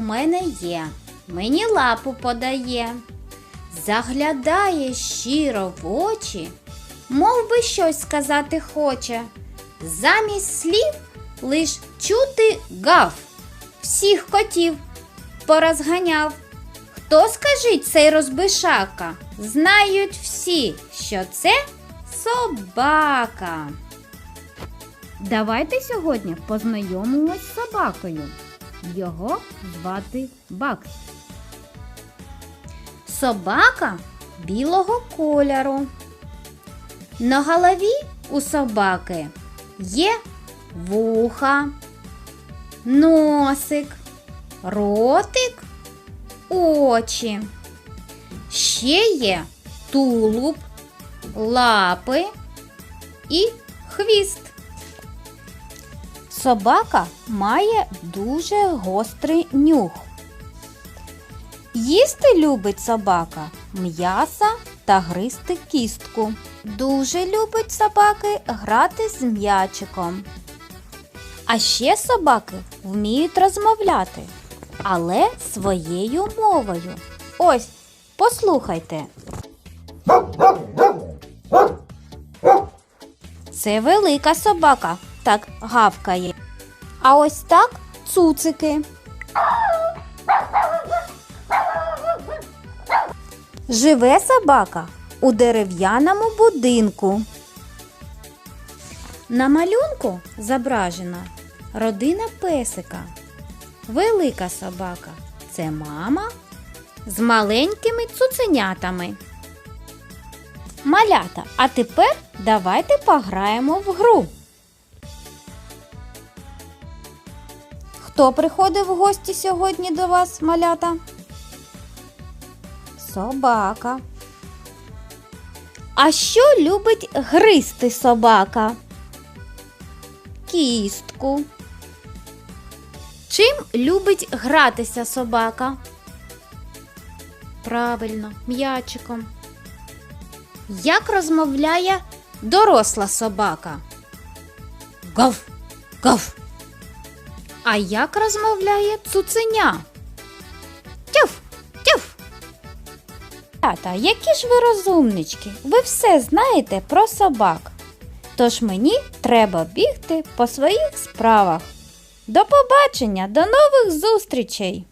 мене є, мені лапу подає, заглядає щиро в очі, мов би щось сказати хоче. Замість слів лиш чути гав, всіх котів порозганяв. Хто скажіть цей розбишака? Знають всі, що це собака. Давайте сьогодні познайомимось з собакою. Його звати Бакс. Собака білого кольору. На голові у собаки є вуха, носик, ротик, очі. Ще є тулуб, лапи і хвіст. Собака має дуже гострий нюх. Їсти любить собака м'яса та гризти кістку. Дуже любить собаки грати з м'ячиком. А ще собаки вміють розмовляти, але своєю мовою. Ось, послухайте. Це велика собака, так гавкає. А ось так цуцики. Живе собака у дерев'яному будинку. На малюнку зображена родина песика. Велика собака це мама з маленькими цуценятами. Малята, а тепер давайте пограємо в гру. Хто приходив в гості сьогодні до вас, малята? Собака. А що любить гризти собака? Кістку. Чим любить гратися собака? Правильно, м'ячиком. Як розмовляє доросла собака? Гав, гав. А як розмовляє цуценя? Тюф, тюф. Тата, які ж ви розумнички? Ви все знаєте про собак. Тож мені треба бігти по своїх справах. До побачення, до нових зустрічей!